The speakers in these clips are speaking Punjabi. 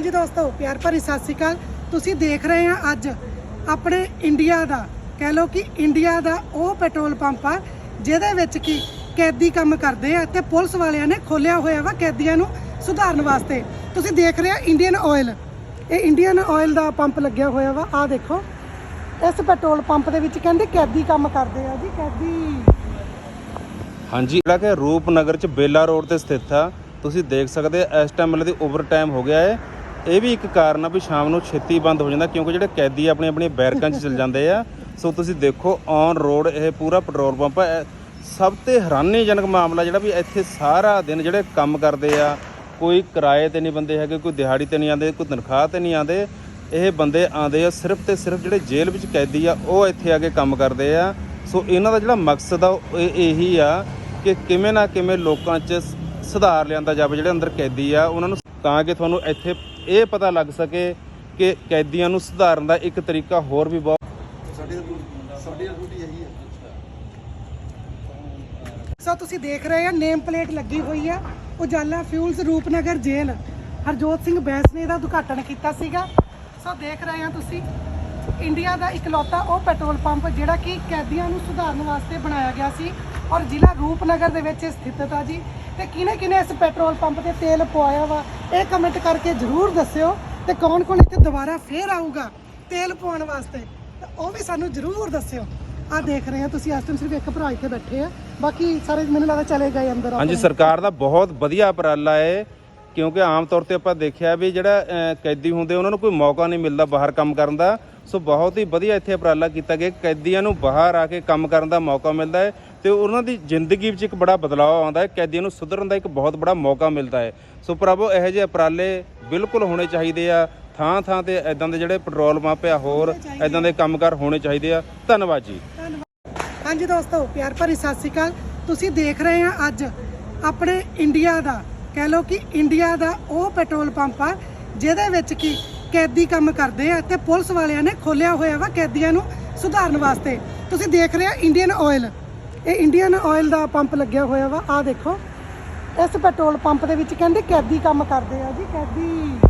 ਹਾਂਜੀ ਦੋਸਤੋ, ਪਿਆਰ ਭਰੀ ਸਤਿ ਸ਼੍ਰੀ ਅਕਾਲ। ਤੁਸੀਂ ਦੇਖ ਰਹੇ ਆ ਅੱਜ ਆਪਣੇ ਇੰਡੀਆ ਦਾ, ਕਹਿ ਲਓ ਕਿ ਇੰਡੀਆ ਦਾ ਉਹ ਪੈਟਰੋਲ ਪੰਪ ਆ, ਜਿਹਦੇ ਵਿੱਚ ਕਿ ਕੈਦੀ ਕੰਮ ਕਰਦੇ ਆ ਤੇ ਪੁਲਿਸ ਵਾਲਿਆਂ ਨੇ ਖੋਲਿਆ ਹੋਇਆ ਵਾ ਕੈਦੀਆਂ ਨੂੰ ਸੁਧਾਰਨ ਵਾਸਤੇ। ਤੁਸੀਂ ਦੇਖ ਰਹੇ ਆ ਇੰਡੀਅਨ ਆਇਲ ਇਹ ਇੰਡੀਅਨ ਆਇਲ ਦਾ ਪੰਪ ਲੱਗਿਆ ਹੋਇਆ ਵਾ ਆ ਦੇਖੋ। ਇਸ ਪੈਟਰੋਲ ਪੰਪ ਦੇ ਵਿੱਚ ਕਹਿੰਦੇ ਕੈਦੀ ਕੰਮ ਕਰਦੇ ਆ ਜੀ, ਕੈਦੀ। ਹਾਂਜੀ, ਜਿਹੜਾ ਕਿ ਰੂਪਨਗਰ ਚ ਬੇਲਾ ਰੋਡ ਤੇ ਸਥਿਤ ਆ, ਤੁਸੀਂ ਦੇਖ ਸਕਦੇ ਆ, ਇਸ ਟਾਈਮ ਮਤਲਬ ਦੀ ਓਵਰ ਟਾਈਮ ਹੋ ਗਿਆ ਹੈ ਇਹ ਵੀ ਇੱਕ ਕਾਰਨ ਆ ਵੀ ਸ਼ਾਮ ਨੂੰ ਛੇਤੀ ਬੰਦ ਹੋ ਜਾਂਦਾ ਕਿਉਂਕਿ ਜਿਹੜੇ ਕੈਦੀ ਆਪਣੀ ਆਪਣੀ ਬੈਰਕਾਂ 'ਚ ਚਲ ਜਾਂਦੇ ਆ। ਸੋ ਤੁਸੀਂ ਦੇਖੋ ਔਨ ਰੋਡ ਇਹ ਪੂਰਾ ਪੈਟਰੋਲ ਪੰਪ ਹੈ ਸਭ ਤੋਂ ਹੈਰਾਨੀਜਨਕ ਮਾਮਲਾ ਜਿਹੜਾ ਵੀ ਇੱਥੇ ਸਾਰਾ ਦਿਨ ਜਿਹੜੇ ਕੰਮ ਕਰਦੇ ਆ, ਕੋਈ ਕਿਰਾਏ ਤੇ ਨਹੀਂ ਬੰਦੇ ਹੈਗੇ, ਕੋਈ ਦਿਹਾੜੀ ਤੇ ਨਹੀਂ ਆਉਂਦੇ, ਕੋਈ ਤਨਖਾਹ ਤੇ ਨਹੀਂ ਆਉਂਦੇ। ਇਹ ਬੰਦੇ ਆਉਂਦੇ ਆ ਸਿਰਫ ਤੇ ਸਿਰਫ ਜਿਹੜੇ ਜੇਲ੍ਹ ਵਿੱਚ ਕੈਦੀ ਆ, ਉਹ ਇੱਥੇ ਆ ਕੇ ਕੰਮ ਕਰਦੇ ਆ। ਸੋ ਇਹਨਾਂ ਦਾ ਜਿਹੜਾ ਮਕਸਦ ਆ, ਉਹ ਇਹ ਇਹੀ ਆ ਕਿ ਕਿਵੇਂ ਨਾ ਕਿਵੇਂ ਲੋਕਾਂ 'ਚ ਸੁਧਾਰ ਲਿਆਂਦਾ ਜਾਵੇ, ਜਿਹੜੇ ਅੰਦਰ ਕੈਦੀ ਆ, ਉਹਨਾਂ ਨੂੰ ਤਾਂ ਕਿ ਤੁਹਾਨੂੰ ਇੱਥੇ ਇਹ ਪਤਾ ਲੱਗ ਸਕੇ ਕਿ ਕੈਦੀਆਂ ਨੂੰ ਸੁਧਾਰਨ ਦਾ ਇੱਕ ਤਰੀਕਾ ਹੋਰ ਵੀ ਬਹੁਤ ਸੋ ਤੁਸੀਂ ਦੇਖ ਰਹੇ ਆ ਨੇਮ ਪਲੇਟ ਲੱਗੀ ਹੋਈ ਆ ਉਜਾਲਾ ਫਿਊਲਸ ਰੂਪਨਗਰ ਜੇਲ੍ਹ। ਹਰਜੋਤ ਸਿੰਘ ਬੈਂਸ ਨੇ ਇਹਦਾ ਉਦਘਾਟਨ ਕੀਤਾ ਸੀਗਾ। ਸੋ ਦੇਖ ਰਹੇ ਆ ਤੁਸੀਂ ਇੰਡੀਆ ਦਾ ਇਕਲੌਤਾ ਉਹ ਪੈਟਰੋਲ ਪੰਪ ਜਿਹੜਾ ਕਿ ਕੈਦੀਆਂ ਨੂੰ ਸੁਧਾਰਨ ਵਾਸਤੇ ਬਣਾਇਆ ਗਿਆ ਸੀ ਔਰ ਜ਼ਿਲ੍ਹਾ ਰੂਪਨਗਰ ਦੇ ਵਿੱਚ ਸਥਿਤ ਆ ਜੀ। ਤੇ ਕਿਹਨੇ ਕਿਹਨੇ ਇਸ ਪੈਟਰੋਲ ਪੰਪ ਤੇ ਤੇਲ ਪਵਾਇਆ ਵਾ? ਇਹ ਕਮੈਂਟ ਕਰਕੇ ਜਰੂਰ ਦੱਸਿਓ ਤੇ ਕੌਣ ਕੌਣ ਇੱਥੇ ਦੁਬਾਰਾ ਫੇਰ ਆਊਗਾ ਤੇਲ ਪਵਾਉਣ ਵਾਸਤੇ? ਤੇ ਉਹ ਵੀ ਸਾਨੂੰ ਜਰੂਰ ਦੱਸਿਓ। ਆ ਦੇਖ ਰਹੇ ਆ ਤੁਸੀਂ ਇਸ ਟਾਈਮ ਸਿਰਫ ਇੱਕ ਭਰਾ ਇੱਥੇ ਬੈਠੇ ਆ। ਬਾਕੀ ਸਾਰੇ ਮੈਨੂੰ ਲੱਗਦਾ ਚਲੇ ਗਏ ਅੰਦਰ ਹਾਂਜੀ। ਸਰਕਾਰ ਦਾ ਬਹੁਤ ਵਧੀਆ ਉਪਰਾਲਾ ਹੈ ਕਿਉਂਕਿ ਆਮ ਤੌਰ ਤੇ ਆਪਾਂ ਦੇਖਿਆ ਵੀ ਜਿਹੜਾ ਕੈਦੀ ਹੁੰਦੇ ਉਹਨਾਂ ਨੂੰ ਕੋਈ ਮੌਕਾ ਨਹੀਂ ਮਿਲਦਾ ਬਾਹਰ ਕੰਮ ਕਰਨ ਦਾ। ਸੋ ਬਹੁਤ ਹੀ ਵਧੀਆ ਇੱਥੇ ਉਪਰਾਲਾ ਕੀਤਾ ਗਿਆ ਕੈਦੀਆਂ ਨੂੰ ਬਾਹਰ ਆ ਕੇ ਕੰਮ ਕਰਨ ਦਾ ਮੌਕਾ ਮਿਲਦਾ ਹੈ ਤੇ ਉਹਨਾਂ ਦੀ ਜ਼ਿੰਦਗੀ ਵਿੱਚ ਇੱਕ ਬੜਾ ਬਦਲਾਅ ਆਉਂਦਾ ਹੈ। ਕੈਦੀਆਂ ਨੂੰ ਸੁਧਰਨ ਦਾ ਇੱਕ ਬਹੁਤ ਬੜਾ ਮੌਕਾ ਮਿਲਦਾ ਹੈ। ਸੋ ਪ੍ਰਭੂ ਇਹੋ ਜਿਹੇ ਉਪਰਾਲੇ ਬਿਲਕੁਲ ਹੋਣੇ ਚਾਹੀਦੇ ਆ। ਥਾਂ ਥਾਂ ਤੇ ਐਦਾਂ ਦੇ ਜਿਹੜੇ ਪੈਟਰੋਲ ਪੰਪ ਆ ਹੋਰ ਐਦਾਂ ਦੇ ਕੰਮਕਾਰ ਹੋਣੇ ਚਾਹੀਦੇ ਆ। ਧੰਨਵਾਦ ਜੀ। ਹਾਂਜੀ ਦੋਸਤੋ ਪਿਆਰ ਭਰੀ ਸਤਿ ਸ਼੍ਰੀ ਅਕਾਲ। ਤੁਸੀਂ ਦੇਖ ਰਹੇ ਆ ਅੱਜ ਆਪਣੇ ਇੰਡੀਆ ਦਾ ਕਹਿ ਲਓ ਕਿ ਇੰਡੀਆ ਦਾ ਉਹ ਪੈਟਰੋਲ ਪੰਪ ਆ ਜਿਹਦੇ ਵਿੱਚ ਕਿ ਕੈਦੀ ਕੰਮ ਕਰਦੇ ਆ ਤੇ ਪੁਲਿਸ ਵਾਲਿਆਂ ਨੇ ਖੋਲਿਆ ਹੋਇਆ ਵਾ ਕੈਦੀਆਂ ਨੂੰ ਸੁਧਾਰਨ ਵਾਸਤੇ। ਤੁਸੀਂ ਦੇਖ ਰਹੇ ਆ ਇੰਡੀਅਨ ਆਇਲ। ਇਹ ਇੰਡੀਅਨ ਆਇਲ ਦਾ ਪੰਪ ਲੱਗਿਆ ਹੋਇਆ ਵਾ ਆ ਦੇਖੋ। ਇਸ ਪੈਟਰੋਲ ਪੰਪ ਦੇ ਵਿੱਚ ਕਹਿੰਦੇ ਕੈਦੀ ਕੰਮ ਕਰਦੇ ਆ ਜੀ, ਕੈਦੀ।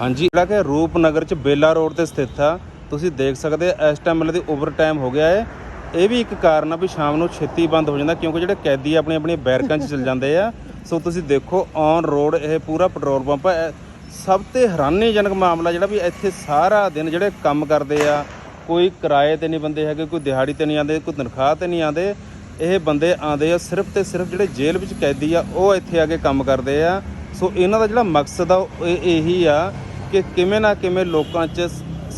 ਹਾਂਜੀ। ਜਿਹੜਾ ਕਿ ਰੂਪਨਗਰ ਚ ਬੇਲਾ ਰੋਡ ਤੇ ਸਥਿਤ ਆ, ਤੁਸੀਂ ਦੇਖ ਸਕਦੇ ਆ, ਇਸ ਟਾਈਮ ਮਤਲਬ ਦੀ ਓਵਰ ਟਾਈਮ ਹੋ ਗਿਆ ਹੈ ਇਹ ਵੀ ਇੱਕ ਕਾਰਨ ਆ ਵੀ ਸ਼ਾਮ ਨੂੰ ਛੇਤੀ ਬੰਦ ਹੋ ਜਾਂਦਾ, ਕਿਉਂਕਿ ਜਿਹੜੇ ਕੈਦੀ ਆਪਣੀ ਆਪਣੀ ਬੈਰਕਾਂ 'ਚ ਚਲ ਜਾਂਦੇ ਆ। ਸੋ ਤੁਸੀਂ ਦੇਖੋ ਔਨ ਰੋਡ ਇਹ ਪੂਰਾ ਪੈਟਰੋਲ ਪੰਪ ਹੈ ਸਭ ਤੋਂ ਹੈਰਾਨੀਜਨਕ ਮਾਮਲਾ ਜਿਹੜਾ ਵੀ ਇੱਥੇ ਸਾਰਾ ਦਿਨ ਜਿਹੜੇ ਕੰਮ ਕਰਦੇ ਆ ਕੋਈ ਕਿਰਾਏ ਤੇ ਨਹੀਂ ਬੰਦੇ ਹੈਗੇ ਕੋਈ ਦਿਹਾੜੀ ਤੇ ਨਹੀਂ ਆਉਂਦੇ ਕੋਈ ਤਨਖਾਹ ਤੇ ਨਹੀਂ ਆਉਂਦੇ। ਇਹ ਬੰਦੇ ਆਉਂਦੇ ਆ ਸਿਰਫ ਤੇ ਸਿਰਫ ਜਿਹੜੇ ਜੇਲ੍ਹ ਵਿੱਚ ਕੈਦੀ ਆ ਉਹ ਇੱਥੇ ਆ ਕੇ ਕੰਮ ਕਰਦੇ ਆ। ਸੋ ਇਹਨਾਂ ਦਾ ਜਿਹੜਾ ਮਕਸਦ ਆ ਉਹ ਇਹ ਆ ਕਿ ਕਿਵੇਂ ਨਾ ਕਿਵੇਂ ਲੋਕਾਂ 'ਚ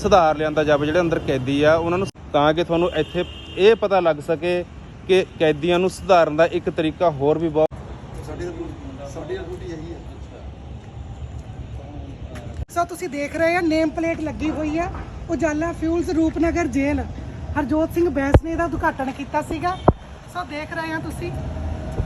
ਸੁਧਾਰ ਲਿਆਂਦਾ ਜਾਵੇ ਜਿਹੜੇ ਅੰਦਰ ਕੈਦੀ ਆ ਉਹਨਾਂ ਨੂੰ ਤਾਂ ਕਿ ਤੁਹਾਨੂੰ ਇੱਥੇ ਇਹ ਪਤਾ ਲੱਗ ਸਕੇ ਕਿ ਕੈਦੀਆਂ ਨੂੰ ਸੁਧਾਰਨ ਦਾ ਇੱਕ ਤਰੀਕਾ ਹੋਰ ਵੀ ਬਹੁਤ ਸੋ ਤੁਸੀਂ ਦੇਖ ਰਹੇ ਆ ਨੇਮ ਪਲੇਟ ਲੱਗੀ ਹੋਈ ਆ। Ujala fuels Rupnagar jail. Harjot Singh Bains ਨੇ ਇਹਦਾ ਉਦਘਾਟਨ ਕੀਤਾ ਸੀਗਾ। ਸੋ ਦੇਖ ਰਹੇ ਆ ਤੁਸੀਂ,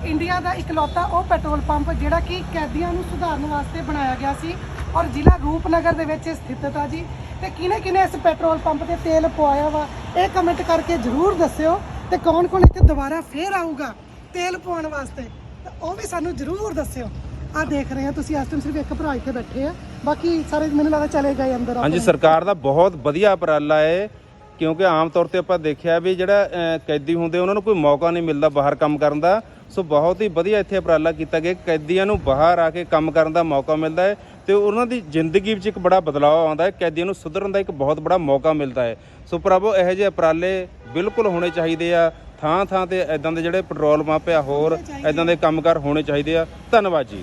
ਇੰਡੀਆ ਦਾ ਇਕਲੌਤਾ ਉਹ ਪੈਟਰੋਲ ਪੰਪ ਜਿਹੜਾ ਕਿ ਕੈਦੀਆਂ ਨੂੰ ਸੁਧਾਰਨ ਵਾਸਤੇ ਬਣਾਇਆ ਗਿਆ ਸੀ ਔਰ ਜ਼ਿਲ੍ਹਾ ਰੂਪਨਗਰ ਦੇ ਵਿੱਚ ਸਥਿਤ ਆ ਜੀ। ਤੇ ਕਿਹਨੇ ਕਿਹਨੇ ਇਸ ਪੈਟਰੋਲ ਪੰਪ ਤੇ ਤੇਲ ਪਵਾਇਆ ਵਾ, ਇਹ ਕਮੈਂਟ ਕਰਕੇ ਜਰੂਰ ਦੱਸਿਓ ਤੇ ਕੌਣ ਕੌਣ ਇੱਥੇ ਦੁਬਾਰਾ ਫੇਰ ਆਊਗਾ ਤੇਲ ਪਵਾਉਣ ਵਾਸਤੇ। ਤੇ ਉਹ ਵੀ ਸਾਨੂੰ ਜਰੂਰ ਦੱਸਿਓ। ਆ ਦੇਖ ਰਹੇ ਆ ਤੁਸੀਂ ਇਸ ਟਾਈਮ ਸਿਰਫ ਇੱਕ ਭਰਾ ਇੱਥੇ ਬੈਠੇ ਆ ਬਾਕੀ ਸਾਰੇ ਮੈਨੂੰ ਲੱਗਦਾ ਚਲੇ ਗਏ ਅੰਦਰ ਹਾਂਜੀ ਆਪਣੇ। ਸਰਕਾਰ ਦਾ ਬਹੁਤ ਵਧੀਆ ਉਪਰਾਲਾ ਹੈ ਕਿਉਂਕਿ ਆਮ ਤੌਰ ਤੇ ਆਪਾਂ ਦੇਖਿਆ ਵੀ ਜਿਹੜਾ ਅਹ, ਕੈਦੀ ਹੁੰਦੇ ਉਹਨਾਂ ਨੂੰ ਕੋਈ ਮੌਕਾ ਨਹੀਂ ਮਿਲਦਾ ਬਾਹਰ ਕੰਮ ਕਰਨ ਦਾ। ਸੋ ਬਹੁਤ ਹੀ ਵਧੀਆ ਇੱਥੇ ਉਪਰਾਲਾ ਕੀਤਾ ਗਿਆ ਕੈਦੀਆਂ ਨੂੰ ਬਾਹਰ ਆ ਕੇ ਕੰਮ ਕਰਨ ਦਾ ਮੌਕਾ ਮਿਲਦਾ ਹੈ ਤੇ ਉਹਨਾਂ ਦੀ ਜ਼ਿੰਦਗੀ ਵਿੱਚ ਇੱਕ ਬੜਾ ਬਦਲਾਅ ਆਉਂਦਾ ਹੈ ਕੈਦੀਆਂ ਨੂੰ ਸੁਧਰਨ ਦਾ ਇੱਕ ਬਹੁਤ ਬੜਾ ਮੌਕਾ ਮਿਲਦਾ ਹੈ ਸੋ ਪ੍ਰਭੂ ਇਹੋ ਜਿਹੇ ਉਪਰਾਲੇ ਬਿਲਕੁਲ ਹੋਣੇ ਚਾਹੀਦੇ ਆ ਥਾਂ ਥਾਂ ਤੇ ਐਦਾਂ ਦੇ ਜਿਹੜੇ ਪੈਟਰੋਲ ਪੰਪ ਆ ਹੋਰ ਐਦਾਂ ਦੇ ਕੰਮਕਾਰ ਹੋਣੇ ਚਾਹੀਦੇ ਆ। ਧੰਨਵਾਦ ਜੀ।